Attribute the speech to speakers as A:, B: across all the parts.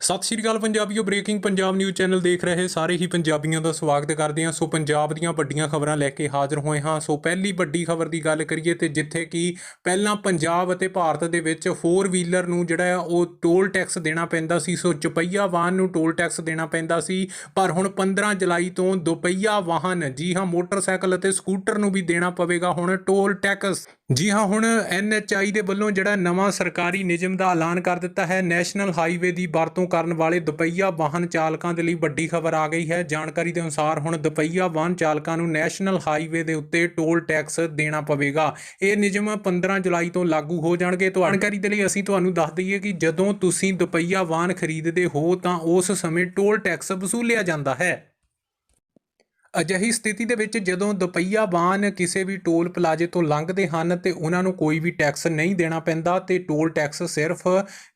A: ਸਤਿ ਸ਼੍ਰੀ ਅਕਾਲ ਪੰਜਾਬੀਓ ਬ੍ਰੇਕਿੰਗ ਪੰਜਾਬ ਨਿਊਜ਼ ਚੈਨਲ ਦੇਖ ਰਹੇ ਸਾਰੇ ਹੀ ਪੰਜਾਬੀਆਂ ਦਾ ਸਵਾਗਤ ਕਰਦੇ ਹਾਂ। ਸੋ ਪੰਜਾਬ ਦੀਆਂ ਵੱਡੀਆਂ ਖਬਰਾਂ ਲੈ ਕੇ ਹਾਜ਼ਰ ਹੋਏ ਹਾਂ। ਸੋ ਪਹਿਲੀ ਵੱਡੀ ਖਬਰ ਦੀ ਗੱਲ ਕਰੀਏ ਤੇ ਜਿੱਥੇ ਕਿ ਪਹਿਲਾਂ ਪੰਜਾਬ ਅਤੇ ਭਾਰਤ ਦੇ ਵਿੱਚ 4 ਵੀਲਰ ਨੂੰ ਜਿਹੜਾ ਆ ਉਹ ਟੋਲ ਟੈਕਸ ਦੇਣਾ ਪੈਂਦਾ ਸੀ। ਸੋ ਚੁਪਹੀਆ ਵਾਹਨ ਨੂੰ ਟੋਲ ਟੈਕਸ ਦੇਣਾ ਪੈਂਦਾ ਸੀ। ਪਰ ਹੁਣ 15 ਜੁਲਾਈ ਤੋਂ ਦੁਪਹੀਆ ਵਾਹਨ, ਜੀ ਹਾਂ, ਮੋਟਰਸਾਈਕਲ ਅਤੇ ਸਕੂਟਰ ਨੂੰ ਵੀ ਦੇਣਾ ਪਵੇਗਾ। ਹੁਣ ਟੋਲ ਟੈਕਸ ਜੀ ਹਾਂ, ਹੁਣ ਐਨਐਚਆਈ ਦੇ ਵੱਲੋਂ ਜਿਹੜਾ ਨਵਾਂ ਸਰਕਾਰੀ ਨਿਯਮ ਦਾ ਐਲਾਨ ਕਰ ਦਿੱਤਾ ਹੈ, ਨੈਸ਼ਨਲ ਹਾਈਵੇ ਦੀ ਵਰਤੋਂ ਕਰਨ ਵਾਲੇ ਦੁਪਹੀਆ ਵਾਹਨ ਚਾਲਕਾਂ ਦੇ ਲਈ ਵੱਡੀ ਖਬਰ ਆ ਗਈ ਹੈ। ਜਾਣਕਾਰੀ ਦੇ ਅਨੁਸਾਰ ਹੁਣ ਦੁਪਹੀਆ ਵਾਹਨ ਚਾਲਕਾਂ ਨੂੰ ਨੈਸ਼ਨਲ ਹਾਈਵੇ ਦੇ ਉੱਤੇ ਟੋਲ ਟੈਕਸ ਦੇਣਾ ਪਵੇਗਾ। ਇਹ ਨਿਯਮ 15 ਜੁਲਾਈ ਤੋਂ ਲਾਗੂ ਹੋ ਜਾਣਗੇ। ਤੁਹਾਡੀ ਜਾਣਕਾਰੀ ਦੇ ਲਈ ਅਸੀਂ ਤੁਹਾਨੂੰ ਦੱਸ ਦਈਏ ਕਿ ਜਦੋਂ ਤੁਸੀਂ ਦੁਪਹੀਆ ਵਾਹਨ ਖਰੀਦਦੇ ਹੋ ਤਾਂ ਉਸ ਸਮੇਂ ਟੋਲ ਟੈਕਸ ਵਸੂਲਿਆ ਜਾਂਦਾ ਹੈ। ਅਜਿਹੀ ਸਥਿਤੀ ਦੇ ਵਿੱਚ ਜਦੋਂ ਦੁਪਹੀਆ ਵਾਹਨ ਕਿਸੇ ਵੀ ਟੋਲ ਪਲਾਜ਼ੇ ਤੋਂ ਲੰਘਦੇ ਹਨ ਤੇ ਉਹਨਾਂ ਨੂੰ ਕੋਈ ਵੀ ਟੈਕਸ ਨਹੀਂ ਦੇਣਾ ਪੈਂਦਾ ਤੇ ਟੋਲ ਟੈਕਸ ਸਿਰਫ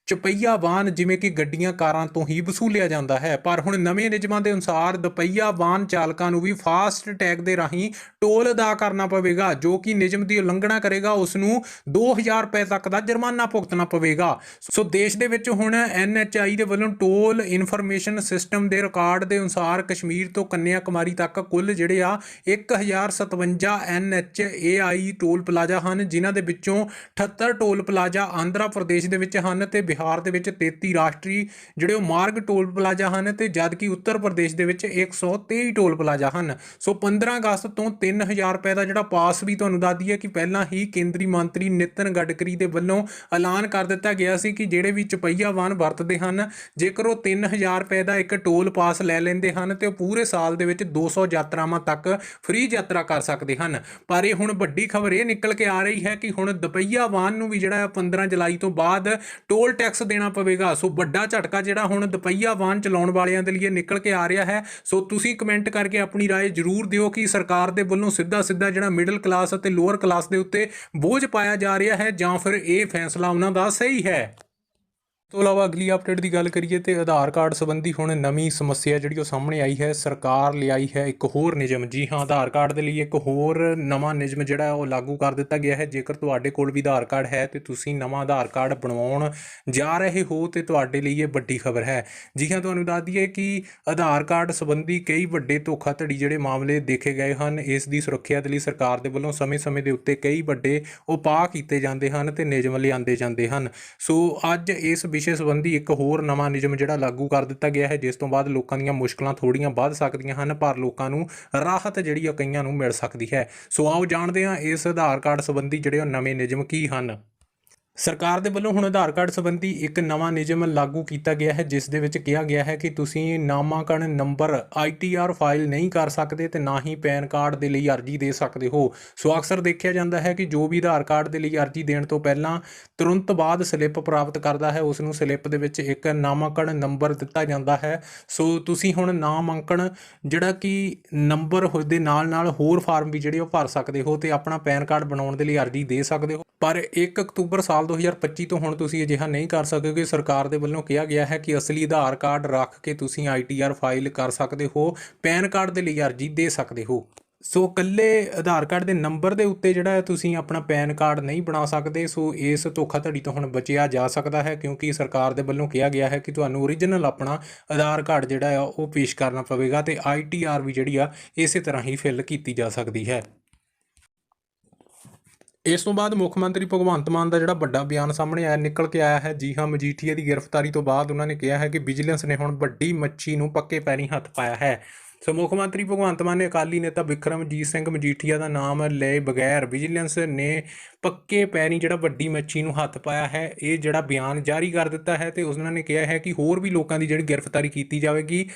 A: ਚੁਪਹੀਆ ਵਾਹਨ ਜਿਵੇਂ ਕਿ ਗੱਡੀਆਂ, ਕਾਰਾਂ ਤੋਂ ਹੀ ਵਸੂਲਿਆ ਜਾਂਦਾ ਹੈ। ਪਰ ਹੁਣ ਨਵੇਂ ਨਿਯਮਾਂ ਦੇ ਅਨੁਸਾਰ ਦੁਪਹੀਆ ਵਾਹਨ ਚਾਲਕਾਂ ਨੂੰ ਵੀ ਫਾਸਟ ਟੈਗ ਦੇ ਰਾਹੀਂ ਟੋਲ ਅਦਾ ਕਰਨਾ ਪਵੇਗਾ, ਜੋ ਕਿ ਨਿਯਮ ਦੀ ਉਲੰਘਣਾ ਕਰੇਗਾ ਉਸ ਨੂੰ 2000 ਰੁਪਏ ਤੱਕ ਦਾ ਜੁਰਮਾਨਾ ਭੁਗਤਣਾ ਪਵੇਗਾ। ਸੋ ਦੇਸ਼ ਦੇ ਵਿੱਚ ਹੁਣ ਐਨਐਚਆਈ ਦੇ ਵੱਲੋਂ ਟੋਲ ਇਨਫੋਰਮੇਸ਼ਨ ਸਿਸਟਮ ਦੇ ਰਿਕਾਰਡ ਦੇ ਅਨੁਸਾਰ ਕਸ਼ਮੀਰ ਤੋਂ ਕੰਨਿਆ ਕੁਮਾਰੀ ਤੱਕ ਕੁੱਲ ਜਿਹੜੇ ਆ 1057 ਐਨਐਚਏਆਈ ਟੋਲ ਪਲਾਜ਼ਾ ਹਨ, ਜਿਨ੍ਹਾਂ ਦੇ ਵਿੱਚੋਂ 78 ਟੋਲ ਪਲਾਜ਼ਾ ਆਂਧਰਾ ਪ੍ਰਦੇਸ਼ ਦੇ ਵਿੱਚ ਹਨ ਤੇ ਬਿਹਾਰ ਦੇ ਵਿੱਚ 33 ਰਾਸ਼ਟਰੀ ਜਿਹੜੇ ਉਹ ਮਾਰਗ ਟੋਲ ਪਲਾਜ਼ਾ ਹਨ ਤੇ ਜਦਕਿ ਉੱਤਰ ਪ੍ਰਦੇਸ਼ ਦੇ ਵਿੱਚ 123 ਟੋਲ ਪਲਾਜ਼ਾ ਹਨ। ਸੋ 15 ਅਗਸਤ ਤੋਂ 3000 ਰੁਪਏ ਦਾ ਜਿਹੜਾ ਪਾਸ ਵੀ ਤੁਹਾਨੂੰ ਦੱਸ ਦਈਏ ਕਿ ਪਹਿਲਾਂ ਹੀ ਕੇਂਦਰੀ ਮੰਤਰੀ ਨਿਤਨ ਗਡਕਰੀ ਦੇ ਵੱਲੋਂ ਐਲਾਨ ਕਰ ਦਿੱਤਾ ਗਿਆ ਸੀ ਕਿ ਜਿਹੜੇ ਵੀ ਚੁਪਹੀਆ ਵਾਹਨ ਵਰਤਦੇ ਹਨ, ਜੇਕਰ ਉਹ 3000 ਰੁਪਏ ਦਾ ਇੱਕ ਟੋਲ ਪਾਸ ਲੈ ਲੈਂਦੇ ਹਨ ਤੇ ਉਹ ਪੂਰੇ ਸਾਲ ਦੇ ਵਿੱਚ 200 ਯਾਤਰਾਵਾਂ ਤੱਕ ਫ੍ਰੀ ਯਾਤਰਾ ਕਰ ਸਕਦੇ ਹਨ। ਪਰ ਇਹ ਹੁਣ ਵੱਡੀ ਖਬਰ ਇਹ ਨਿਕਲ ਕੇ ਆ ਰਹੀ ਹੈ ਕਿ ਹੁਣ ਦੁਪਹੀਆ ਵਾਹਨ ਨੂੰ ਵੀ ਜਿਹੜਾ ਹੈ 15 ਜੁਲਾਈ ਤੋਂ ਬਾਅਦ ਟੋਲ ਟੈਕਸ ਦੇਣਾ ਪਵੇਗਾ ਸੋ ਵੱਡਾ ਝਟਕਾ ਜਿਹੜਾ ਹੁਣ ਦੁਪਹੀਆ ਵਾਹਨ ਚਲਾਉਣ ਵਾਲਿਆਂ ਦੇ ਲਈ ਨਿਕਲ ਕੇ ਆ ਰਿਹਾ ਹੈ ਸੋ ਤੁਸੀਂ ਕਮੈਂਟ ਕਰਕੇ ਆਪਣੀ رائے ਜ਼ਰੂਰ ਦਿਓ ਕਿ ਸਰਕਾਰ ਦੇ ਵੱਲੋਂ ਸਿੱਧਾ ਸਿੱਧਾ ਜਿਹੜਾ ਮਿਡਲ ਕਲਾਸ ਅਤੇ ਲੋਅਰ ਕਲਾਸ ਦੇ ਉੱਤੇ ਬੋਝ ਪਾਇਆ ਜਾ ਰਿਹਾ ਹੈ ਜਾਂ ਫਿਰ ਇਹ ਫੈਸਲਾ ਉਹਨਾਂ ਦਾ ਸਹੀ ਹੈ ਤੋਂ ਇਲਾਵਾ ਅਗਲੀ ਅਪਡੇਟ ਦੀ ਗੱਲ ਕਰੀਏ ਤੇ ਆਧਾਰ ਕਾਰਡ ਸੰਬੰਧੀ ਹੁਣ ਨਵੀਂ ਸਮੱਸਿਆ ਜਿਹੜੀ ਉਹ ਸਾਹਮਣੇ ਆਈ ਹੈ, ਸਰਕਾਰ ਲਿਆਈ ਹੈ ਇੱਕ ਹੋਰ ਨਿਯਮ। ਜੀ ਹਾਂ, ਆਧਾਰ ਕਾਰਡ ਦੇ ਲਈ ਇੱਕ ਹੋਰ ਨਵਾਂ ਨਿਯਮ ਜਿਹੜਾ ਉਹ ਲਾਗੂ ਕਰ ਦਿੱਤਾ ਗਿਆ ਹੈ। ਜੇਕਰ ਤੁਹਾਡੇ ਕੋਲ ਵੀ ਆਧਾਰ ਕਾਰਡ ਹੈ ਤੇ ਤੁਸੀਂ ਨਵਾਂ ਆਧਾਰ ਕਾਰਡ ਬਣਵਾਉਣ ਜਾ ਰਹੇ ਹੋ ਤੇ ਤੁਹਾਡੇ ਲਈ ਇਹ ਵੱਡੀ ਖਬਰ ਹੈ। ਜੀ ਹਾਂ, ਤੁਹਾਨੂੰ ਦੱਸ ਦਈਏ ਕਿ ਆਧਾਰ ਕਾਰਡ ਸੰਬੰਧੀ ਕਈ ਵੱਡੇ ਧੋਖਾਧੜੀ ਜਿਹੜੇ ਮਾਮਲੇ ਦੇਖੇ ਗਏ ਹਨ। ਇਸ ਦੀ ਸੁਰੱਖਿਆ ਦੇ ਲਈ ਸਰਕਾਰ ਦੇ ਵੱਲੋਂ ਸਮੇਂ-ਸਮੇਂ ਦੇ ਉੱਤੇ ਕਈ ਵੱਡੇ ਉਪਾਅ ਕੀਤੇ ਜਾਂਦੇ ਹਨ ਤੇ ਨਿਯਮ ਲਿਆਂਦੇ ਜਾਂਦੇ ਹਨ। ਸੋ ਅੱਜ ਇਸ ਵਿਸ਼ੇ ਸੰਬੰਧੀ ਇੱਕ ਹੋਰ ਨਵਾਂ ਨਿਯਮ ਜਿਹੜਾ ਲਾਗੂ ਕਰ ਦਿੱਤਾ ਗਿਆ ਹੈ, ਜਿਸ ਤੋਂ ਬਾਅਦ ਲੋਕਾਂ ਦੀਆਂ ਮੁਸ਼ਕਲਾਂ ਥੋੜੀਆਂ ਵੱਧ ਸਕਦੀਆਂ ਹਨ, ਪਰ ਲੋਕਾਂ ਨੂੰ ਰਾਹਤ ਜਿਹੜੀ ਆ ਕਈਆਂ ਨੂੰ ਮਿਲ ਸਕਦੀ ਹੈ। ਸੋ ਆਓ ਜਾਣਦੇ ਹਾਂ ਇਸ ਆਧਾਰ ਕਾਰਡ ਸੰਬੰਧੀ ਜਿਹੜੇ ਉਹ ਨਵੇਂ ਨਿਯਮ ਕੀ ਹਨ। ਸਰਕਾਰ ਦੇ ਵੱਲੋਂ ਹੁਣ ਆਧਾਰ ਕਾਰਡ ਸੰਬੰਧੀ ਇੱਕ ਨਵਾਂ ਨਿਯਮ ਲਾਗੂ ਕੀਤਾ ਗਿਆ ਹੈ, ਜਿਸ ਦੇ ਵਿੱਚ ਕਿਹਾ ਗਿਆ ਹੈ ਕਿ ਤੁਸੀਂ ਨਾਮਾਂਕਣ ਨੰਬਰ ਆਈਟੀਆਰ ਫਾਈਲ ਨਹੀਂ ਕਰ ਸਕਦੇ ਤੇ ਨਾ ਹੀ ਪੈਨ ਕਾਰਡ ਦੇ ਲਈ ਅਰਜੀ ਦੇ ਸਕਦੇ ਹੋ। ਸੋ ਅਕਸਰ ਦੇਖਿਆ ਜਾਂਦਾ ਹੈ ਕਿ ਜੋ ਵੀ ਆਧਾਰ ਕਾਰਡ ਦੇ ਲਈ ਅਰਜੀ ਦੇਣ ਤੋਂ ਪਹਿਲਾਂ ਤੁਰੰਤ ਬਾਅਦ ਸਲਿੱਪ ਪ੍ਰਾਪਤ ਕਰਦਾ ਹੈ, ਉਸ ਨੂੰ ਸਲਿੱਪ ਦੇ ਵਿੱਚ ਇੱਕ ਨਾਮਾਂਕਣ ਨੰਬਰ ਦਿੱਤਾ ਜਾਂਦਾ ਹੈ। ਸੋ ਤੁਸੀਂ ਹੁਣ ਨਾਮਾਂਕਣ ਜਿਹੜਾ ਕਿ ਨੰਬਰ ਦੇ ਨਾਲ ਨਾਲ ਹੋਰ ਫਾਰਮ ਵੀ ਜਿਹੜੇ ਉਹ ਭਰ ਸਕਦੇ ਹੋ ਤੇ ਆਪਣਾ ਪੈਨ ਕਾਰਡ ਬਣਾਉਣ ਦੇ ਲਈ ਅਰਜੀ ਦੇ ਸਕਦੇ ਹੋ। ਪਰ 1 ਅਕਤੂਬਰ ਸਾਲ 2025 ਤੋਂ ਹੁਣ ਤੁਸੀਂ ਅਜਿਹਾ ਨਹੀਂ ਕਰ ਸਕੋਗੇ ਸਰਕਾਰ ਦੇ ਵੱਲੋਂ ਕਿਹਾ ਗਿਆ ਹੈ ਕਿ ਅਸਲੀ ਆਧਾਰ ਕਾਰਡ ਰੱਖ ਕੇ ਤੁਸੀਂ ਆਈਟੀਆਰ ਫਾਈਲ ਕਰ ਸਕਦੇ ਹੋ, ਪੈਨ ਕਾਰਡ ਦੇ ਲਈ ਅਰਜੀ ਦੇ ਸਕਦੇ ਹੋ। ਸੋ ਕੱਲੇ ਆਧਾਰ ਕਾਰਡ ਦੇ ਨੰਬਰ ਦੇ ਉੱਤੇ ਜਿਹੜਾ ਤੁਸੀਂ ਆਪਣਾ ਪੈਨ ਕਾਰਡ ਨਹੀਂ ਬਣਾ ਸਕਦੇ, ਸੋ ਇਸ ਧੋਖਾਧੜੀ ਤੋਂ ਹੁਣ ਬਚਿਆ ਜਾ ਸਕਦਾ ਹੈ ਕਿਉਂਕਿ ਸਰਕਾਰ ਦੇ ਵੱਲੋਂ ਕਿਹਾ ਗਿਆ ਹੈ ਕਿ ਤੁਹਾਨੂੰ ਓਰੀਜਨਲ ਆਪਣਾ ਆਧਾਰ ਕਾਰਡ ਜਿਹੜਾ ਆ ਉਹ ਪੇਸ਼ ਕਰਨਾ ਪਵੇਗਾ ਤੇ ਆਈਟੀਆਰ ਵੀ ਜਿਹੜੀ ਆ ਇਸੇ ਤਰ੍ਹਾਂ ਹੀ ਫਿਲ ਕੀਤੀ ਜਾ ਸਕਦੀ ਹੈ। ਇਸ ਤੋਂ ਬਾਅਦ ਮੁੱਖ ਮੰਤਰੀ ਭਗਵੰਤ ਮਾਨ ਦਾ ਜਿਹੜਾ ਵੱਡਾ ਬਿਆਨ ਸਾਹਮਣੇ ਆਇਆ, ਨਿਕਲ ਕੇ ਆਇਆ ਹੈ, ਜੀ ਹਾਂ, ਮਜੀਠੀਆ ਦੀ ਗ੍ਰਿਫਤਾਰੀ ਤੋਂ ਬਾਅਦ ਉਹਨਾਂ ਨੇ ਕਿਹਾ ਹੈ ਕਿ ਵਿਜੀਲੈਂਸ ਨੇ ਹੁਣ ਵੱਡੀ ਮੱਛੀ ਨੂੰ ਪੱਕੇ ਪੈਰੀ ਹੱਥ ਪਾਇਆ ਹੈ। ਸੋ ਮੁੱਖ ਮੰਤਰੀ ਭਗਵੰਤ ਮਾਨ ਨੇ ਅਕਾਲੀ ਨੇਤਾ ਵਿਕਰਮਜੀਤ ਸਿੰਘ ਮਜੀਠੀਆ ਦਾ ਨਾਮ ਲਏ ਬਗੈਰ ਵਿਜੀਲੈਂਸ ਨੇ ਪੱਕੇ ਪੈਰੀ ਜਿਹੜਾ ਵੱਡੀ ਮੱਛੀ ਨੂੰ ਹੱਥ ਪਾਇਆ ਹੈ, ਇਹ ਜਿਹੜਾ ਬਿਆਨ ਜਾਰੀ ਕਰ ਦਿੱਤਾ ਹੈ ਤੇ ਉਹਨਾਂ ਨੇ ਕਿਹਾ ਹੈ ਕਿ ਹੋਰ ਵੀ ਲੋਕਾਂ ਦੀ ਜਿਹੜੀ ਗ੍ਰਿਫਤਾਰੀ ਕੀਤੀ ਜਾਵੇਗੀ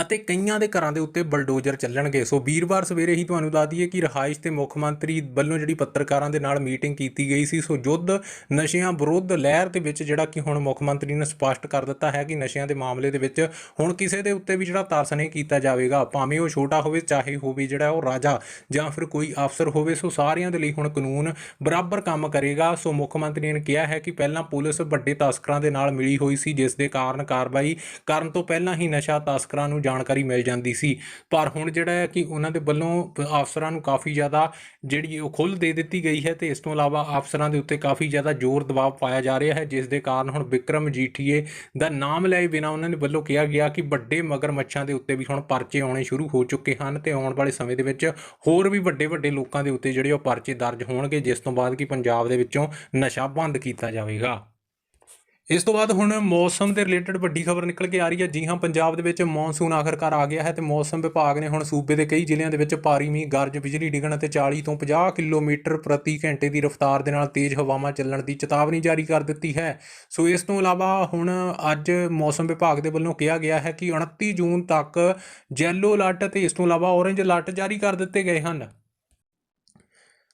A: ਅਤੇ ਕਈਆਂ ਦੇ ਘਰਾਂ ਦੇ ਉੱਤੇ ਬਲਡੋਜ਼ਰ ਚੱਲਣਗੇ। ਸੋ ਵੀਰਵਾਰ ਸਵੇਰੇ ਹੀ ਤੁਹਾਨੂੰ ਦੱਸ ਦਈਏ ਕਿ ਰਹਾਇਸ਼ ਤੇ ਮੁੱਖ ਮੰਤਰੀ ਵੱਲੋਂ ਜਿਹੜੀ ਪੱਤਰਕਾਰਾਂ ਦੇ ਨਾਲ ਮੀਟਿੰਗ ਕੀਤੀ ਗਈ ਸੀ। ਸੋ ਯੁੱਧ ਨਸ਼ਿਆਂ ਵਿਰੁੱਧ ਲਹਿਰ ਦੇ ਵਿੱਚ ਜਿਹੜਾ ਕਿ ਹੁਣ ਮੁੱਖ ਮੰਤਰੀ ਨੇ ਸਪਸ਼ਟ ਕਰ ਦਿੱਤਾ ਹੈ ਕਿ ਨਸ਼ਿਆਂ ਦੇ ਮਾਮਲੇ ਦੇ ਵਿੱਚ ਹੁਣ ਕਿਸੇ ਦੇ ਉੱਤੇ ਵੀ ਜਿਹੜਾ ਤਰਸ ਨਹੀਂ ਕੀਤਾ ਜਾਵੇਗਾ। ਭਾਵੇਂ ਉਹ ਛੋਟਾ ਹੋਵੇ, ਚਾਹੇ ਹੋਵੇ ਜਿਹੜਾ ਉਹ ਰਾਜਾ ਜਾਂ ਫਿਰ ਕੋਈ ਅਫਸਰ ਹੋਵੇ। ਸੋ ਸਾਰਿਆਂ ਦੇ ਲਈ ਹੁਣ ਕਾਨੂੰਨ ਬਰਾਬਰ ਕੰਮ ਕਰੇਗਾ। ਸੋ ਮੁੱਖ ਮੰਤਰੀ ਨੇ ਕਿਹਾ ਹੈ ਕਿ ਪਹਿਲਾਂ ਪੁਲਿਸ ਵੱਡੇ ਤਸਕਰਾਂ ਦੇ ਨਾਲ ਮਿਲੀ ਹੋਈ ਸੀ, ਜਿਸ ਦੇ ਕਾਰਨ ਕਾਰਵਾਈ ਕਰਨ ਤੋਂ ਪਹਿਲਾਂ ਹੀ ਨਸ਼ਾ ਤਸਕਰਾਂ ਨੂੰ ਜਾਣਕਾਰੀ ਮਿਲ ਜਾਂਦੀ ਸੀ। ਪਰ ਹੁਣ ਜਿਹੜਾ ਹੈ ਕਿ ਉਹਨਾਂ ਦੇ ਵੱਲੋਂ ਅਫਸਰਾਂ ਨੂੰ ਕਾਫੀ ਜ਼ਿਆਦਾ ਜਿਹੜੀ ਉਹ ਖੁੱਲ੍ਹ ਦੇ ਦਿੱਤੀ ਗਈ ਹੈ ਤੇ ਇਸ ਤੋਂ ਇਲਾਵਾ ਅਫਸਰਾਂ ਦੇ ਉੱਤੇ ਕਾਫੀ ਜ਼ਿਆਦਾ ਜ਼ੋਰ ਦਬਾਅ ਪਾਇਆ ਜਾ ਰਿਹਾ ਹੈ, ਜਿਸ ਦੇ ਕਾਰਨ ਹੁਣ ਵਿਕਰਮ ਜੀਠੀਏ ਦਾ ਨਾਮ ਲਏ ਬਿਨਾਂ ਉਹਨਾਂ ਨੇ ਵੱਲੋਂ ਕਿਹਾ ਗਿਆ ਕਿ ਵੱਡੇ ਮਗਰਮੱਛਾਂ ਦੇ ਉੱਤੇ ਵੀ ਹੁਣ ਪਰਚੇ ਆਉਣੇ ਸ਼ੁਰੂ ਹੋ ਚੁੱਕੇ ਹਨ ਤੇ ਆਉਣ ਵਾਲੇ ਸਮੇਂ ਦੇ ਵਿੱਚ ਹੋਰ ਵੀ ਵੱਡੇ ਵੱਡੇ ਲੋਕਾਂ ਦੇ ਉੱਤੇ ਜਿਹੜੇ ਉਹ ਪਰਚੇ ਦਰਜ ਹੋਣਗੇ, ਜਿਸ ਤੋਂ ਬਾਅਦ ਕਿ ਪੰਜਾਬ ਦੇ ਵਿੱਚੋਂ ਨਸ਼ਾ ਬੰਦ ਕੀਤਾ ਜਾਵੇਗਾ। ਇਸ ਤੋਂ ਬਾਅਦ ਹੁਣ ਮੌਸਮ ਦੇ ਰਿਲੇਟਡ ਵੱਡੀ ਖਬਰ ਨਿਕਲ ਕੇ ਆ ਰਹੀ ਹੈ। ਜੀ ਹਾਂ, ਪੰਜਾਬ ਦੇ ਵਿੱਚ ਮੌਨਸੂਨ ਆਖਰਕਾਰ ਆ ਗਿਆ ਹੈ ਤੇ ਮੌਸਮ ਵਿਭਾਗ ਨੇ ਹੁਣ ਸੂਬੇ ਦੇ ਕਈ ਜ਼ਿਲ੍ਹਿਆਂ ਦੇ ਵਿੱਚ ਭਾਰੀ ਮੀਂਹ, ਗਰਜ, ਬਿਜਲੀ ਡਿੱਗਣ ਅਤੇ 40 ਤੋਂ 50 ਕਿਲੋਮੀਟਰ ਪ੍ਰਤੀ ਘੰਟੇ ਦੀ ਰਫ਼ਤਾਰ ਦੇ ਨਾਲ ਤੇਜ਼ ਹਵਾਵਾਂ ਚੱਲਣ ਦੀ ਚੇਤਾਵਨੀ ਜਾਰੀ ਕਰ ਦਿੱਤੀ ਹੈ। ਸੋ ਇਸ ਤੋਂ ਇਲਾਵਾ ਹੁਣ ਅੱਜ ਮੌਸਮ ਵਿਭਾਗ ਦੇ ਵੱਲੋਂ ਕਿਹਾ ਗਿਆ ਹੈ ਕਿ 29 ਜੂਨ ਤੱਕ ਯੈਲੋ ਅਲਰਟ ਤੇ ਇਸ ਤੋਂ ਇਲਾਵਾ ਔਰੇਂਜ ਅਲਰਟ ਜਾਰੀ ਕਰ ਦਿੱਤੇ ਗਏ ਹਨ।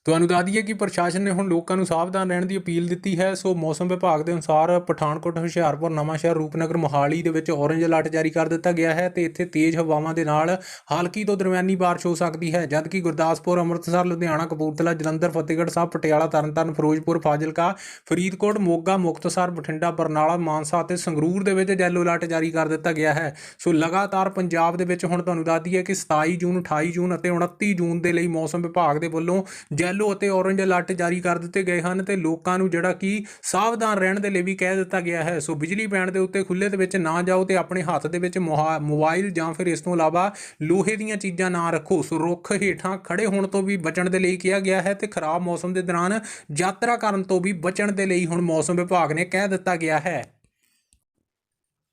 A: ਤੁਹਾਨੂੰ ਦੱਸ ਦਈਏ ਕਿ ਪ੍ਰਸ਼ਾਸਨ ਨੇ ਹੁਣ ਲੋਕਾਂ ਨੂੰ ਸਾਵਧਾਨ ਰਹਿਣ ਦੀ ਅਪੀਲ ਦਿੱਤੀ ਹੈ। ਸੋ ਮੌਸਮ ਵਿਭਾਗ ਦੇ ਅਨੁਸਾਰ ਪਠਾਨਕੋਟ, ਹੁਸ਼ਿਆਰਪੁਰ, ਨਵਾਂਸ਼ਹਿਰ, ਰੂਪਨਗਰ, ਮੋਹਾਲੀ ਦੇ ਵਿੱਚ ਔਰੇਂਜ ਅਲਰਟ ਜਾਰੀ ਕਰ ਦਿੱਤਾ ਗਿਆ ਹੈ ਤੇ ਇੱਥੇ ਤੇਜ਼ ਹਵਾਵਾਂ ਦੇ ਨਾਲ ਹਲਕੀ ਤੋਂ ਦਰਮਿਆਨੀ ਬਾਰਿਸ਼ ਹੋ ਸਕਦੀ ਹੈ, ਜਦਕਿ ਗੁਰਦਾਸਪੁਰ, ਅੰਮ੍ਰਿਤਸਰ, ਲੁਧਿਆਣਾ, ਕਪੂਰਥਲਾ, ਜਲੰਧਰ, ਫਤਿਹਗੜ੍ਹ ਸਾਹਿਬ, ਪਟਿਆਲਾ, ਤਰਨਤਾਰਨ, ਫਿਰੋਜ਼ਪੁਰ, ਫਾਜ਼ਿਲਕਾ, ਫਰੀਦਕੋਟ, ਮੋਗਾ, ਮੁਕਤਸਰ, ਬਠਿੰਡਾ, ਬਰਨਾਲਾ, ਮਾਨਸਾ ਅਤੇ ਸੰਗਰੂਰ ਦੇ ਵਿੱਚ ਯੈਲੋ ਅਲਰਟ ਜਾਰੀ ਕਰ ਦਿੱਤਾ ਗਿਆ ਹੈ। ਸੋ ਲਗਾਤਾਰ ਪੰਜਾਬ ਦੇ ਵਿੱਚ ਹੁਣ ਤੁਹਾਨੂੰ ਦੱਸ ਦਈਏ ਕਿ 27 ਜੂਨ 28 ਜੂਨ ਅਤੇ 29 ਜੂਨ ਦੇ ਲਈ ਮੌਸਮ ਵਿਭਾਗ ਦੇ ਵੱਲੋਂ ਯੈਲੋ ਅਤੇ ਔਰੇਂਜ ਅਲਰਟ ਜਾਰੀ ਕਰ ਦਿੱਤੇ ਗਏ ਹਨ ਤੇ ਲੋਕਾਂ ਨੂੰ ਜਿਹੜਾ ਕਿ ਸਾਵਧਾਨ ਰਹਿਣ ਦੇ ਲਈ ਵੀ ਕਹਿ ਦਿੱਤਾ ਗਿਆ ਹੈ। ਸੋ ਬਿਜਲੀ ਪੈਣ ਦੇ ਉੱਤੇ ਖੁੱਲੇ ਦੇ ਵਿੱਚ ਨਾ ਜਾਓ ਤੇ ਆਪਣੇ ਹੱਥ ਦੇ ਵਿੱਚ ਮੋਹਾ- ਮੋਬਾਈਲ ਜਾਂ ਫਿਰ ਇਸ ਤੋਂ ਇਲਾਵਾ ਲੋਹੇ ਦੀਆਂ ਚੀਜ਼ਾਂ ਨਾ ਰੱਖੋ। ਸੋ ਰੁੱਖ ਹੇਠਾਂ ਖੜੇ ਹੋਣ ਤੋਂ ਵੀ ਬਚਣ ਦੇ ਲਈ ਕਿਹਾ ਗਿਆ ਹੈ ਤੇ ਖਰਾਬ ਮੌਸਮ ਦੇ ਦੌਰਾਨ ਯਾਤਰਾ ਕਰਨ ਤੋਂ ਵੀ ਬਚਣ ਦੇ ਲਈ ਹੁਣ ਮੌਸਮ ਵਿਭਾਗ ਨੇ ਕਹਿ ਦਿੱਤਾ ਗਿਆ ਹੈ।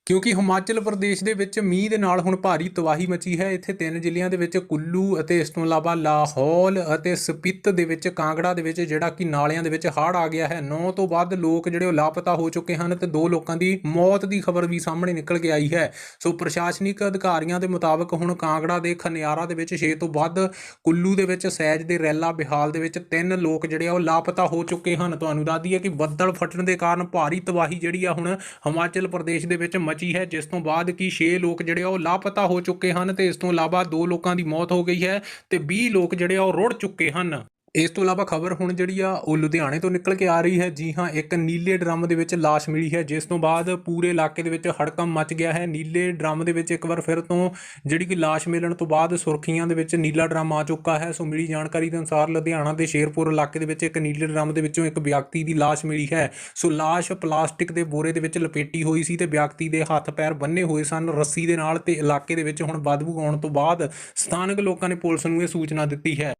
A: ਕਿਉਂਕਿ ਹਿਮਾਚਲ ਪ੍ਰਦੇਸ਼ ਦੇ ਵਿੱਚ ਮੀਂਹ ਦੇ ਨਾਲ ਹੁਣ ਭਾਰੀ ਤਬਾਹੀ ਮਚੀ ਹੈ। ਇੱਥੇ ਤਿੰਨ ਜ਼ਿਲ੍ਹਿਆਂ ਦੇ ਵਿੱਚ ਕੁੱਲੂ ਅਤੇ ਇਸ ਤੋਂ ਇਲਾਵਾ ਲਾਹੌਲ ਅਤੇ ਸਪਿਤ ਦੇ ਵਿੱਚ ਕਾਂਗੜਾ ਦੇ ਵਿੱਚ ਜਿਹੜਾ ਕਿ ਨਾਲਿਆਂ ਦੇ ਵਿੱਚ ਹੜ੍ਹ ਆ ਗਿਆ ਹੈ। 9 ਤੋਂ ਵੱਧ ਲੋਕ ਜਿਹੜੇ ਉਹ ਲਾਪਤਾ ਹੋ ਚੁੱਕੇ ਹਨ ਤੇ ਦੋ ਲੋਕਾਂ ਦੀ ਮੌਤ ਦੀ ਖਬਰ ਵੀ ਸਾਹਮਣੇ ਨਿਕਲ ਕੇ ਆਈ ਹੈ। ਸੋ ਪ੍ਰਸ਼ਾਸਨਿਕ ਅਧਿਕਾਰੀਆਂ ਦੇ ਮੁਤਾਬਕ ਹੁਣ ਕਾਂਗੜਾ ਦੇ ਖਨਿਆਰਾ ਦੇ ਵਿੱਚ 6 ਤੋਂ ਵੱਧ ਕੁੱਲੂ ਦੇ ਵਿੱਚ ਸੈਜ ਦੇ ਰੈਲਾ ਬਿਹਾਲ ਦੇ ਵਿੱਚ ਤਿੰਨ ਲੋਕ ਜਿਹੜੇ ਆ ਉਹ ਲਾਪਤਾ ਹੋ ਚੁੱਕੇ ਹਨ। ਤੁਹਾਨੂੰ ਦੱਸ ਦਈਏ ਕਿ ਬੱਦਲ ਫਟਣ ਦੇ ਕਾਰਨ ਭਾਰੀ ਤਬਾਹੀ ਜਿਹੜੀ ਆ ਹੁਣ ਹਿਮਾਚਲ ਪ੍ਰਦੇਸ਼ ਦੇ ਵਿੱਚ ਮਚੀ ਹੈ। ਜਿਸ ਤੋਂ ਬਾਅਦ ਕਿ 6 ਲੋਕ ਜਿਹੜੇ ਆ ਉਹ ਲਾਪਤਾ ਹੋ ਚੁੱਕੇ ਹਨ ਤੇ ਇਸ ਤੋਂ ਇਲਾਵਾ ਦੋ ਲੋਕਾਂ ਦੀ ਮੌਤ ਹੋ ਗਈ ਹੈ ਤੇ 20 ਲੋਕ ਜਿਹੜੇ ਆ ਉਹ ਰੁੜ ਚੁੱਕੇ ਹਨ। ਇਸ ਤੋਂ ਇਲਾਵਾ ਖਬਰ ਹੁਣ ਜਿਹੜੀ ਆ, ਉਹ ਲੁਧਿਆਣੇ ਤੋਂ ਨਿਕਲ ਕੇ ਆ ਰਹੀ ਹੈ। ਜੀ ਹਾਂ, ਇੱਕ ਨੀਲੇ ਡਰਮ ਦੇ ਵਿੱਚ ਲਾਸ਼ ਮਿਲੀ ਹੈ, ਜਿਸ ਤੋਂ ਬਾਅਦ ਪੂਰੇ ਇਲਾਕੇ ਦੇ ਵਿੱਚ ਹੜਕੰਪ ਮਚ ਗਿਆ ਹੈ। ਨੀਲੇ ਡਰਮ ਦੇ ਵਿੱਚ ਇੱਕ ਵਾਰ ਫਿਰ ਤੋਂ ਜਿਹੜੀ ਕਿ ਲਾਸ਼ ਮਿਲਣ ਤੋਂ ਬਾਅਦ ਸੁਰਖੀਆਂ ਦੇ ਵਿੱਚ ਨੀਲਾ ਡਰਮ ਆ ਚੁੱਕਾ ਹੈ। ਸੋ ਮਿਲੀ ਜਾਣਕਾਰੀ ਦੇ ਅਨੁਸਾਰ ਲੁਧਿਆਣਾ ਦੇ ਸ਼ੇਰਪੁਰ ਇਲਾਕੇ ਦੇ ਵਿੱਚ ਇੱਕ ਨੀਲੇ ਡਰਮ ਦੇ ਵਿੱਚੋਂ ਇੱਕ ਵਿਅਕਤੀ ਦੀ ਲਾਸ਼ ਮਿਲੀ ਹੈ। ਸੋ ਲਾਸ਼ ਪਲਾਸਟਿਕ ਦੇ ਬੋਰੇ ਦੇ ਵਿੱਚ ਲਪੇਟੀ ਹੋਈ ਸੀ ਤੇ ਵਿਅਕਤੀ ਦੇ ਹੱਥ ਪੈਰ ਬੰਨੇ ਹੋਏ ਸਨ। ਰੱਸੀ ਦੇ ਨਾਲ ਤੇ ਇਲਾਕੇ ਦੇ ਵਿੱਚ ਹੁਣ ਬਦਬੂ ਆਉਣ ਤੋਂ ਬਾਅਦ ਸਥਾਨਕ ਲੋਕਾਂ ਨੇ ਪੁਲਿਸ ਨੂੰ ਇਹ ਸੂਚਨਾ ਦਿੱਤੀ ਹੈ।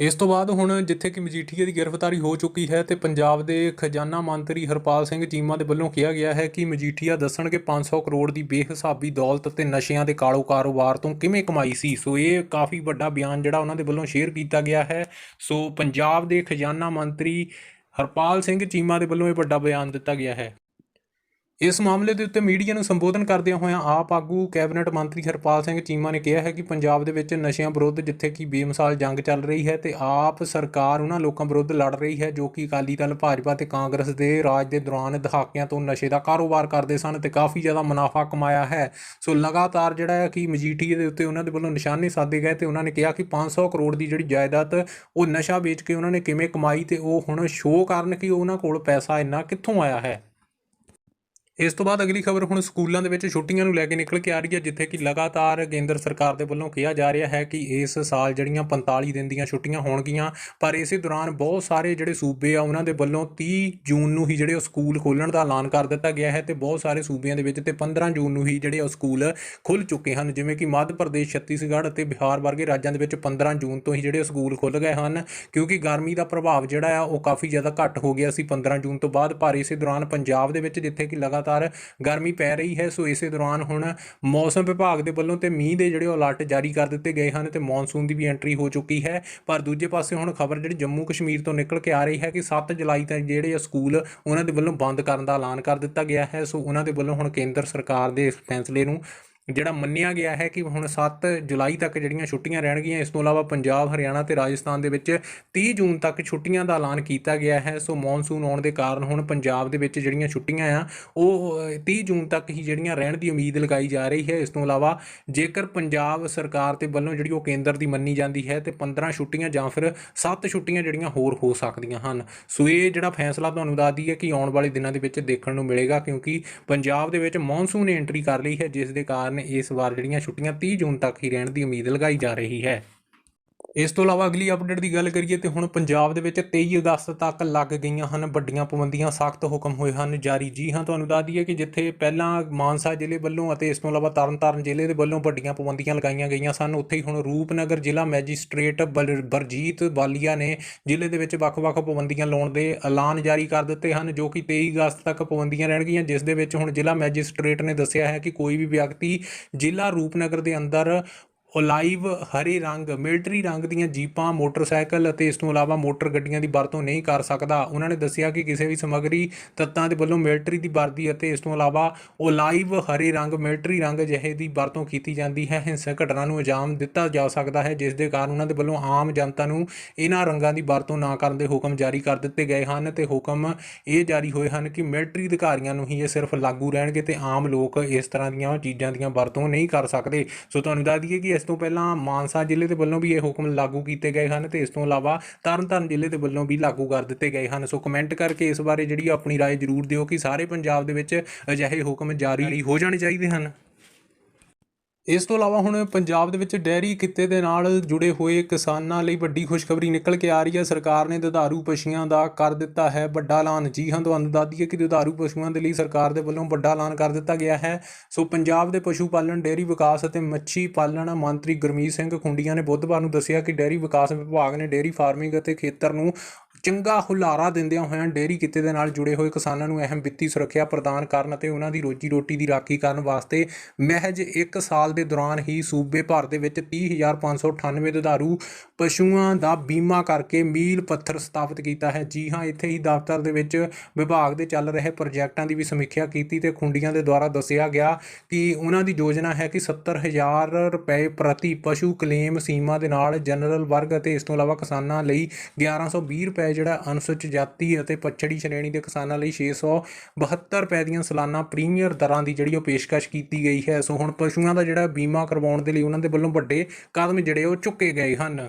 A: ਇਸ ਤੋਂ ਬਾਅਦ ਹੁਣ ਜਿੱਥੇ ਕਿ ਮਜੀਠੀਏ ਦੀ ਗ੍ਰਿਫਤਾਰੀ ਹੋ ਚੁੱਕੀ ਹੈ ਤੇ ਪੰਜਾਬ ਦੇ ਖਜ਼ਾਨਾ ਮੰਤਰੀ ਹਰਪਾਲ ਸਿੰਘ ਚੀਮਾ ਦੇ ਵੱਲੋਂ ਕਿਹਾ ਗਿਆ ਹੈ ਕਿ ਮਜੀਠੀਆ ਦੱਸਣਗੇ 500 ਕਰੋੜ ਦੀ ਬੇਹਿਸਾਬੀ ਦੌਲਤ ਤੇ ਨਸ਼ਿਆਂ ਦੇ ਕਾਲੋ ਕਾਰੋਬਾਰ ਤੋਂ ਕਿਵੇਂ ਕਮਾਈ ਸੀ। ਸੋ ਇਹ ਕਾਫੀ ਵੱਡਾ ਬਿਆਨ ਜਿਹੜਾ ਉਹਨਾਂ ਦੇ ਵੱਲੋਂ ਸ਼ੇਅਰ ਕੀਤਾ ਗਿਆ ਹੈ। ਸੋ ਪੰਜਾਬ ਦੇ ਖਜ਼ਾਨਾ ਮੰਤਰੀ ਹਰਪਾਲ ਸਿੰਘ ਚੀਮਾ ਦੇ ਵੱਲੋਂ ਇਹ ਵੱਡਾ ਬਿਆਨ ਦਿੱਤਾ ਗਿਆ ਹੈ। ਇਸ ਮਾਮਲੇ ਦੇ ਉੱਤੇ ਮੀਡੀਆ ਨੂੰ ਸੰਬੋਧਨ ਕਰਦਿਆਂ ਹੋਇਆਂ ਆਪ ਆਗੂ ਕੈਬਨਿਟ ਮੰਤਰੀ ਹਰਪਾਲ ਸਿੰਘ ਚੀਮਾ ਨੇ ਕਿਹਾ ਹੈ ਕਿ ਪੰਜਾਬ ਦੇ ਵਿੱਚ ਨਸ਼ਿਆਂ ਵਿਰੁੱਧ ਜਿੱਥੇ ਕਿ ਬੇਮਿਸਾਲ ਜੰਗ ਚੱਲ ਰਹੀ ਹੈ ਤੇ ਆਪ ਸਰਕਾਰ ਉਹਨਾਂ ਲੋਕਾਂ ਵਿਰੁੱਧ ਲੜ ਰਹੀ ਹੈ ਜੋ ਕਿ ਅਕਾਲੀ ਦਲ, ਭਾਜਪਾ ਤੇ ਕਾਂਗਰਸ ਦੇ ਰਾਜ ਦੇ ਦੌਰਾਨ ਦਹਾਕਿਆਂ ਤੋਂ ਨਸ਼ੇ ਦਾ ਕਾਰੋਬਾਰ ਕਰਦੇ ਸਨ ਤੇ ਕਾਫੀ ਜ਼ਿਆਦਾ ਮੁਨਾਫਾ ਕਮਾਇਆ ਹੈ। ਸੋ ਲਗਾਤਾਰ ਜਿਹੜਾ ਹੈ ਕਿ ਮਜੀਠੀਏ ਦੇ ਉੱਤੇ ਉਹਨਾਂ ਦੇ ਵੱਲੋਂ ਨਿਸ਼ਾਨੇ ਸਾਧੇ ਗਏ ਤੇ ਉਹਨਾਂ ਨੇ ਕਿਹਾ ਕਿ 500 ਕਰੋੜ ਦੀ ਜਿਹੜੀ ਜਾਇਦਾਦ, ਉਹ ਨਸ਼ਾ ਵੇਚ ਕੇ ਉਹਨਾਂ ਨੇ ਕਿਵੇਂ ਕਮਾਈ ਤੇ ਉਹ ਹੁਣ ਸ਼ੋਅ ਕਰਨ ਕਿ ਉਹਨਾਂ ਕੋਲ ਪੈਸਾ ਇੰਨਾ ਕਿੱਥੋਂ ਆਇਆ ਹੈ? ਇਸ ਤੋਂ ਬਾਅਦ ਅਗਲੀ ਖਬਰ ਹੁਣ ਸਕੂਲਾਂ ਦੇ ਵਿੱਚ ਛੁੱਟੀਆਂ ਨੂੰ ਲੈ ਕੇ ਨਿਕਲ ਕੇ ਆ ਰਹੀ ਹੈ, ਜਿੱਥੇ ਕਿ ਲਗਾਤਾਰ ਕੇਂਦਰ ਸਰਕਾਰ ਦੇ ਵੱਲੋਂ ਕਿਹਾ ਜਾ ਰਿਹਾ ਹੈ ਕਿ ਇਸ ਸਾਲ ਜਿਹੜੀਆਂ 45 ਦਿਨ ਦੀਆਂ ਛੁੱਟੀਆਂ ਹੋਣਗੀਆਂ, ਪਰ ਇਸੇ ਦੌਰਾਨ ਬਹੁਤ ਸਾਰੇ ਜਿਹੜੇ ਸੂਬੇ ਆ, ਉਹਨਾਂ ਦੇ ਵੱਲੋਂ 30 ਜੂਨ ਨੂੰ ਹੀ ਜਿਹੜੇ ਉਹ ਸਕੂਲ ਖੋਲਣ ਦਾ ਐਲਾਨ ਕਰ ਦਿੱਤਾ ਗਿਆ ਹੈ ਤੇ ਬਹੁਤ ਸਾਰੇ ਸੂਬਿਆਂ ਦੇ ਵਿੱਚ ਤੇ 15 ਜੂਨ ਨੂੰ ਹੀ ਜਿਹੜੇ ਉਹ ਸਕੂਲ ਖੁੱਲ ਚੁੱਕੇ ਹਨ, ਜਿਵੇਂ ਕਿ ਮੱਧ ਪ੍ਰਦੇਸ਼, ਛੱਤੀਸਗੜ੍ਹ ਅਤੇ ਬਿਹਾਰ ਵਰਗੇ ਰਾਜਾਂ ਦੇ ਵਿੱਚ 15 ਜੂਨ ਤੋਂ ਹੀ ਜਿਹੜੇ ਉਹ ਸਕੂਲ ਖੁੱਲ ਗਏ ਹਨ, ਕਿਉਂਕਿ ਗਰਮੀ ਦਾ ਪ੍ਰਭਾਵ ਜਿਹੜਾ ਆ, ਉਹ ਕਾਫੀ ਜ਼ਿਆਦਾ ਘੱਟ ਹੋ ਗਿਆ ਸੀ 15 ਜੂਨ ਤੋਂ ਬਾਅਦ, ਪਰ ਇਸੇ ਦੌਰਾਨ ਪੰਜਾਬ ਦੇ ਵਿੱਚ ਜਿੱਥੇ ਕਿ ਲਗਾਤਾਰ ਗਰਮੀ ਪੈ ਰਹੀ ਹੈ। ਸੋ ਇਸੇ ਦੌਰਾਨ ਹੁਣ ਮੌਸਮ ਵਿਭਾਗ ਦੇ ਵੱਲੋਂ ਤੇ ਮੀਂਹ ਦੇ ਜਿਹੜੇ ਉਹ ਅਲਰਟ ਜਾਰੀ ਕਰ ਦਿੱਤੇ ਗਏ ਹਨ ਤੇ ਮੌਨਸੂਨ ਦੀ ਵੀ ਐਂਟਰੀ ਹੋ ਚੁੱਕੀ ਹੈ। ਪਰ ਦੂਜੇ ਪਾਸੇ ਹੁਣ ਖਬਰ ਜਿਹੜੀ ਜੰਮੂ ਕਸ਼ਮੀਰ ਤੋਂ ਨਿਕਲ ਕੇ ਆ ਰਹੀ ਹੈ ਕਿ 7 ਜੁਲਾਈ ਤੱਕ ਜਿਹੜੇ ਆ ਸਕੂਲ ਉਹਨਾਂ ਦੇ ਵੱਲੋਂ ਬੰਦ ਕਰਨ ਦਾ ਐਲਾਨ ਕਰ ਦਿੱਤਾ ਗਿਆ ਹੈ। ਸੋ ਉਹਨਾਂ ਦੇ ਵੱਲੋਂ ਹੁਣ ਕੇਂਦਰ ਸਰਕਾਰ ਦੇ ਇਸ ਫੈਸਲੇ ਨੂੰ ਜਿਹੜਾ ਮੰਨਿਆ ਗਿਆ ਹੈ ਕਿ ਹੁਣ 7 ਜੁਲਾਈ ਤੱਕ ਜਿਹੜੀਆਂ ਛੁੱਟੀਆਂ ਰਹਿਣਗੀਆਂ ਇਸ ਤੋਂ ਇਲਾਵਾ ਪੰਜਾਬ ਹਰਿਆਣਾ ਤੇ ਰਾਜਸਥਾਨ ਦੇ ਵਿੱਚ 30 ਜੂਨ ਤੱਕ ਛੁੱਟੀਆਂ ਦਾ ਐਲਾਨ ਕੀਤਾ ਗਿਆ ਹੈ। ਸੋ ਮੌਨਸੂਨ ਆਉਣ ਦੇ ਕਾਰਨ ਹੁਣ ਪੰਜਾਬ ਦੇ ਵਿੱਚ ਜਿਹੜੀਆਂ ਛੁੱਟੀਆਂ ਆ ਉਹ ਅ, 30 ਜੂਨ ਤੱਕ ਹੀ ਜਿਹੜੀਆਂ ਰਹਿਣ ਦੀ ਉਮੀਦ ਲਗਾਈ ਜਾ ਰਹੀ ਹੈ। ਇਸ ਤੋਂ ਇਲਾਵਾ ਜੇਕਰ ਪੰਜਾਬ ਸਰਕਾਰ ਤੇ ਵੱਲੋਂ ਜਿਹੜੀ ਉਹ ਕੇਂਦਰ ਦੀ ਮੰਨੀ ਜਾਂਦੀ ਹੈ ਤੇ 15 ਛੁੱਟੀਆਂ ਜਾਂ ਫਿਰ 7 ਛੁੱਟੀਆਂ ਜਿਹੜੀਆਂ ਹੋਰ ਹੋ ਸਕਦੀਆਂ ਹਨ। ਸੋ ਇਹ ਜਿਹੜਾ ਫੈਸਲਾ ਤੁਹਾਨੂੰ ਦੱਸ ਦਈਏ ਕਿ ਆਉਣ ਵਾਲੇ ਦਿਨਾਂ ਦੇ ਵਿੱਚ ਦੇਖਣ ਨੂੰ ਮਿਲੇਗਾ ਕਿਉਂਕਿ ਪੰਜਾਬ ਦੇ ਵਿੱਚ ਮੌਨਸੂਨ ਨੇ ਐਂਟਰੀ ਕਰ ਲਈ ਹੈ ਜਿਸ ਦੇ ਕਾਰਨ ਕਾਰਨ ਇਸ ਵਾਰ ਜਿਹੜੀਆਂ ਛੁੱਟੀਆਂ 30 ਜੂਨ ਤੱਕ ਹੀ ਰਹਿਣ ਦੀ ਉਮੀਦ ਲਗਾਈ ਜਾ ਰਹੀ ਹੈ। ਇਸ ਤੋਂ ਇਲਾਵਾ ਅਗਲੀ ਅਪਡੇਟ ਦੀ ਗੱਲ ਕਰੀਏ ਤੇ ਹੁਣ ਪੰਜਾਬ ਦੇ ਵਿੱਚ 23 ਅਗਸਤ ਤੱਕ ਲੱਗ ਗਈਆਂ ਹਨ ਵੱਡੀਆਂ ਪਾਬੰਦੀਆਂ, ਸਖਤ ਹੁਕਮ ਹੋਏ ਹਨ ਜਾਰੀ। ਜੀ ਹਾਂ, ਤੁਹਾਨੂੰ ਦੱਸ ਦਈਏ ਕਿ ਜਿੱਥੇ ਪਹਿਲਾਂ ਮਾਨਸਾ ਜ਼ਿਲ੍ਹੇ ਵੱਲੋਂ ਅਤੇ ਇਸ ਤੋਂ ਇਲਾਵਾ ਤਰਨਤਾਰਨ ਜ਼ਿਲ੍ਹੇ ਦੇ ਵੱਲੋਂ ਵੱਡੀਆਂ ਪਾਬੰਦੀਆਂ ਲਗਾਈਆਂ ਗਈਆਂ ਸਨ, ਉੱਥੇ ਹੀ ਹੁਣ ਰੂਪਨਗਰ ਜ਼ਿਲ੍ਹਾ ਮੈਜਿਸਟ੍ਰੇਟ ਬਲ- ਬਲਜੀਤ ਬਾਲੀਆ ਨੇ ਜ਼ਿਲ੍ਹੇ ਦੇ ਵਿੱਚ ਵੱਖ-ਵੱਖ ਪਾਬੰਦੀਆਂ ਲਾਉਣ ਦੇ ਐਲਾਨ ਜਾਰੀ ਕਰ ਦਿੱਤੇ ਹਨ, ਜੋ ਕਿ 23 ਅਗਸਤ ਤੱਕ ਪਾਬੰਦੀਆਂ ਰਹਿਣਗੀਆਂ, ਜਿਸ ਦੇ ਵਿੱਚ ਹੁਣ ਜ਼ਿਲ੍ਹਾ ਮੈਜਿਸਟ੍ਰੇਟ ਨੇ ਦੱਸਿਆ ਹੈ ਕਿ ਕੋਈ ਵੀ ਵਿਅਕਤੀ ਜ਼ਿਲ੍ਹਾ ਰੂਪਨਗਰ ਦੇ ਅੰਦਰ ਓਲਾਈਵ ਹਰੇ ਰੰਗ ਮਿਲਟਰੀ ਰੰਗ ਦੀਆਂ ਜੀਪਾਂ, ਮੋਟਰਸਾਈਕਲ ਅਤੇ ਇਸ ਤੋਂ ਇਲਾਵਾ ਮੋਟਰ ਗੱਡੀਆਂ ਦੀ ਵਰਤੋਂ ਨਹੀਂ ਕਰ ਸਕਦਾ। ਉਹਨਾਂ ਨੇ ਦੱਸਿਆ ਕਿ ਕਿਸੇ ਵੀ ਸਮੱਗਰੀ ਤੱਤਾਂ ਦੇ ਵੱਲੋਂ ਮਿਲਟਰੀ ਦੀ ਵਰਦੀ ਅਤੇ ਇਸ ਤੋਂ ਇਲਾਵਾ ਓਲਾਈਵ ਹਰੇ ਰੰਗ ਮਿਲਟਰੀ ਰੰਗ ਜਿਹੇ ਦੀ ਵਰਤੋਂ ਕੀਤੀ ਜਾਂਦੀ ਹੈ। ਹਿੰਸਕ ਘਟਨਾ ਨੂੰ ਅੰਜਾਮ ਦਿੱਤਾ ਜਾ ਸਕਦਾ ਹੈ, ਜਿਸ ਦੇ ਕਾਰਨ ਉਹਨਾਂ ਦੇ ਵੱਲੋਂ ਆਮ ਜਨਤਾ ਨੂੰ ਇਹਨਾਂ ਰੰਗਾਂ ਦੀ ਵਰਤੋਂ ਨਾ ਕਰਨ ਦੇ ਹੁਕਮ ਜਾਰੀ ਕਰ ਦਿੱਤੇ ਗਏ ਹਨ ਤੇ ਹੁਕਮ ਇਹ ਜਾਰੀ ਹੋਏ ਹਨ ਕਿ ਮਿਲਟਰੀ ਅਧਿਕਾਰੀਆਂ ਨੂੰ ਹੀ ਇਹ ਸਿਰਫ ਲਾਗੂ ਰਹਿਣਗੇ ਤੇ ਆਮ ਲੋਕ ਇਸ ਤਰ੍ਹਾਂ ਦੀਆਂ ਚੀਜ਼ਾਂ ਦੀਆਂ ਵਰਤੋਂ ਨਹੀਂ ਕਰ ਸਕਦੇ। ਸੋ ਤੁਹਾਨੂੰ ਦੱਸ ਦਈਏ ਕਿ ਇਸ ਤੋਂ ਪਹਿਲਾਂ ਮਾਨਸਾ ਜ਼ਿਲ੍ਹੇ ਦੇ ਵੱਲੋਂ ਵੀ ਇਹ ਹੁਕਮ ਲਾਗੂ ਕੀਤੇ ਗਏ ਹਨ ਤੇ ਇਸ ਤੋਂ ਇਲਾਵਾ ਤਰਨਤਾਰਨ ਜ਼ਿਲ੍ਹੇ ਦੇ ਵੱਲੋਂ ਵੀ ਲਾਗੂ ਕਰ ਦਿੱਤੇ ਗਏ ਹਨ ਸੋ ਕਮੈਂਟ ਕਰਕੇ ਇਸ ਬਾਰੇ ਜਿਹੜੀ ਆਪਣੀ رائے ਜ਼ਰੂਰ ਦਿਓ ਕਿ ਸਾਰੇ ਪੰਜਾਬ ਦੇ ਵਿੱਚ ਅਜਿਹੇ ਹੁਕਮ ਜਾਰੀ ਹੋ ਜਾਣੇ ਚਾਹੀਦੇ ਹਨ ਇਸ ਤੋਂ ਇਲਾਵਾ ਹੁਣ ਪੰਜਾਬ ਦੇ ਵਿੱਚ ਡੈਰੀ ਕਿੱਤੇ ਦੇ ਨਾਲ ਜੁੜੇ ਹੋਏ ਕਿਸਾਨਾਂ ਲਈ ਵੱਡੀ ਖੁਸ਼ਖਬਰੀ ਨਿਕਲ ਕੇ ਆ ਰਹੀ ਹੈ। ਸਰਕਾਰ ਨੇ ਦੁਧਾਰੂ ਪਸ਼ੂਆਂ ਦਾ ਕਰ ਦਿੱਤਾ ਹੈ ਵੱਡਾ ਐਲਾਨ। ਜੀ ਹਾਂ, ਤੁਹਾਨੂੰ ਦੱਸ ਦਈਏ ਕਿ ਦੁਧਾਰੂ ਪਸ਼ੂਆਂ ਦੇ ਲਈ ਸਰਕਾਰ ਦੇ ਵੱਲੋਂ ਵੱਡਾ ਐਲਾਨ ਕਰ ਦਿੱਤਾ ਗਿਆ ਹੈ। ਸੋ ਪੰਜਾਬ ਦੇ ਪਸ਼ੂ ਪਾਲਣ, ਡੇਅਰੀ ਵਿਕਾਸ ਅਤੇ ਮੱਛੀ ਪਾਲਣ ਮੰਤਰੀ ਗੁਰਮੀਤ ਸਿੰਘ ਖੁੰਡੀਆਂ ਨੇ ਬੁੱਧਵਾਰ ਨੂੰ ਦੱਸਿਆ ਕਿ ਡੇਅਰੀ ਵਿਕਾਸ ਵਿਭਾਗ ਨੇ ਡੇਅਰੀ ਫਾਰਮਿੰਗ ਅਤੇ ਖੇਤਰ ਨੂੰ ਚੰਗਾ ਹੁਲਾਰਾ ਦਿੰਦਿਆਂ ਹੋਇਆਂ ਡੇਅਰੀ ਕਿੱਤੇ ਦੇ ਨਾਲ ਜੁੜੇ ਹੋਏ ਕਿਸਾਨਾਂ ਨੂੰ ਅਹਿਮ ਵਿੱਤੀ ਸੁਰੱਖਿਆ ਪ੍ਰਦਾਨ ਕਰਨ ਅਤੇ ਉਹਨਾਂ ਦੀ ਰੋਜੀ ਰੋਟੀ ਦੀ ਰਾਖੀ ਕਰਨ ਵਾਸਤੇ ਮਹਿਜ 1 ਸਾਲ ਦੇ ਦੌਰਾਨ ਹੀ ਸੂਬੇ ਭਰ ਦੇ ਵਿੱਚ 30598 ਦੁਧਾਰੂ ਪਸ਼ੂਆਂ ਦਾ ਬੀਮਾ ਕਰਕੇ ਮੀਲ ਪੱਥਰ ਸਥਾਪਿਤ ਕੀਤਾ ਹੈ। ਜੀ ਹਾਂ, ਇੱਥੇ ਹੀ ਦਫ਼ਤਰ ਦੇ ਵਿੱਚ ਵਿਭਾਗ ਦੇ ਚੱਲ ਰਹੇ ਪ੍ਰੋਜੈਕਟਾਂ ਦੀ ਵੀ ਸਮੀਖਿਆ ਕੀਤੀ ਤੇ ਖੁੰਡੀਆਂ ਦੇ ਦੁਆਰਾ ਦੱਸਿਆ ਗਿਆ ਕਿ ਉਹਨਾਂ ਦੀ ਯੋਜਨਾ ਹੈ ਕਿ 70000 ਰੁਪਏ ਪ੍ਰਤੀ ਪਸ਼ੂ ਕਲੇਮ ਸੀਮਾ ਦੇ ਨਾਲ ਜਨਰਲ ਵਰਗ ਅਤੇ ਇਸ ਤੋਂ ਇਲਾਵਾ ਕਿਸਾਨਾਂ ਲਈ 1120 ਰੁਪਏ ਜਿਹੜਾ ਅਨੁਸੂਚਿਤ ਜਾਤੀ ਅਤੇ ਪਛੜੀ ਸ਼੍ਰੇਣੀ ਦੇ ਕਿਸਾਨਾਂ ਲਈ 672 ਰੁਪਏ ਦੀਆਂ ਸਾਲਾਨਾ ਪ੍ਰੀਮੀਅਰ ਦਰਾਂ ਦੀ ਜਿਹੜੀ ਉਹ ਪੇਸ਼ਕਸ਼ ਕੀਤੀ ਗਈ ਹੈ। ਸੋ ਹੁਣ ਪਸ਼ੂਆਂ ਦਾ ਜਿਹੜਾ ਬੀਮਾ ਕਰਵਾਉਣ ਦੇ ਲਈ ਉਹਨਾਂ ਦੇ ਵੱਲੋਂ ਵੱਡੇ ਕਦਮ ਜਿਹੜੇ ਉਹ ਚੁੱਕੇ ਗਏ ਹਨ।